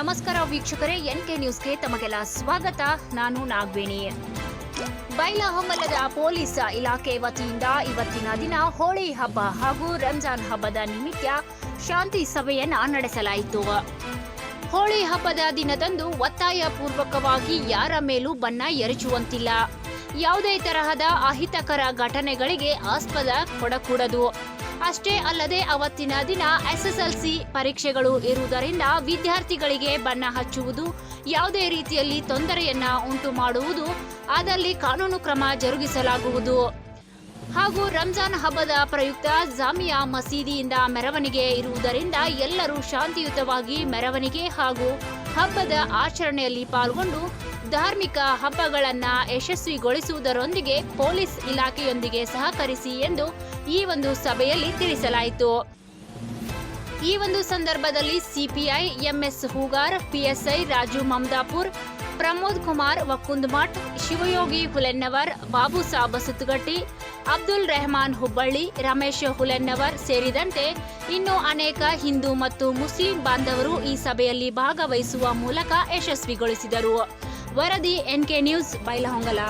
ನಮಸ್ಕಾರ ವೀಕ್ಷಕರೇ N K ನ್ಯೂಸ್ಗೆ ತಮಗೆಲ್ಲ ಸ್ವಾಗತ. ನಾನು ನಾಗವೇಣಿ. ಬೈಲಹೊಂಗಲದ ಪೊಲೀಸ್ ಇಲಾಖೆ ವತಿಯಿಂದ ಇವತ್ತಿನ ದಿನ ಹೋಳಿ ಹಬ್ಬ ಹಾಗೂ ರಂಜಾನ್ ಹಬ್ಬದ ನಿಮಿತ್ತ ಶಾಂತಿ ಸಭೆಯನ್ನ ನಡೆಸಲಾಯಿತು. ಹೋಳಿ ಹಬ್ಬದ ದಿನದಂದು ಒತ್ತಾಯ ಪೂರ್ವಕವಾಗಿ ಯಾರ ಮೇಲೂ ಬಣ್ಣ ಎರಚುವಂತಿಲ್ಲ. ಯಾವುದೇ ತರಹದ ಅಹಿತಕರ ಘಟನೆಗಳಿಗೆ ಆಸ್ಪದ ಕೊಡಕೂಡದು. ಅಷ್ಟೇ ಅಲ್ಲದೆ ಅವತ್ತಿನ ದಿನ ಎಸ್ಎಸ್ಎಲ್ಸಿ ಪರೀಕ್ಷೆಗಳು ಇರುವುದರಿಂದ ವಿದ್ಯಾರ್ಥಿಗಳಿಗೆ ಬಣ್ಣ ಹಚ್ಚುವುದು ಯಾವುದೇ ರೀತಿಯಲ್ಲಿ ತೊಂದರೆಯನ್ನ ಉಂಟು ಮಾಡುವುದು ಅದರಲ್ಲಿ ಕಾನೂನು ಕ್ರಮ ಜರುಗಿಸಲಾಗುವುದು. ಹಾಗೂ ರಂಜಾನ್ ಹಬ್ಬದ ಪ್ರಯುಕ್ತ ಜಾಮಿಯಾ ಮಸೀದಿಯಿಂದ ಮೆರವಣಿಗೆ ಇರುವುದರಿಂದ ಎಲ್ಲರೂ ಶಾಂತಿಯುತವಾಗಿ ಮೆರವಣಿಗೆ ಹಾಗೂ ಹಬ್ಬದ ಆಚರಣೆಯಲ್ಲಿ ಪಾಲ್ಗೊಂಡು ಧಾರ್ಮಿಕ ಹಬ್ಬಗಳನ್ನ ಯಶಸ್ವಿಗೊಳಿಸುವುದರೊಂದಿಗೆ ಪೊಲೀಸ್ ಇಲಾಖೆಯೊಂದಿಗೆ ಸಹಕರಿಸಿ ಎಂದು ಈ ಒಂದು ಸಭೆಯಲ್ಲಿ ತಿಳಿಸಲಾಯಿತು. ಈ ಒಂದು ಸಂದರ್ಭದಲ್ಲಿ CPI, MS Hoogar, PSI Raju Mamadapur, Pramod Kumar Vakkundamath Shivayogi Hulennavar, Babu Saab Suttugatti, Abdul Rehman Hubballi, Ramesh Hulennavar ಸೇರಿದಂತೆ ಇನ್ನು ಅನೇಕ ಹಿಂದೂ ಮತ್ತು ಮುಸ್ಲಿಂ ಬಾಂಧವರು ಈ ಸಭೆಯಲ್ಲಿ ಭಾಗವಹಿಸುವ ಮೂಲಕ ಯಶಸ್ವಿಗೊಳಿಸಿದರು. ವರದಿ ಎನ್ಕೆ ನ್ಯೂಸ್ ಬೈಲಹೊಂಗಲ.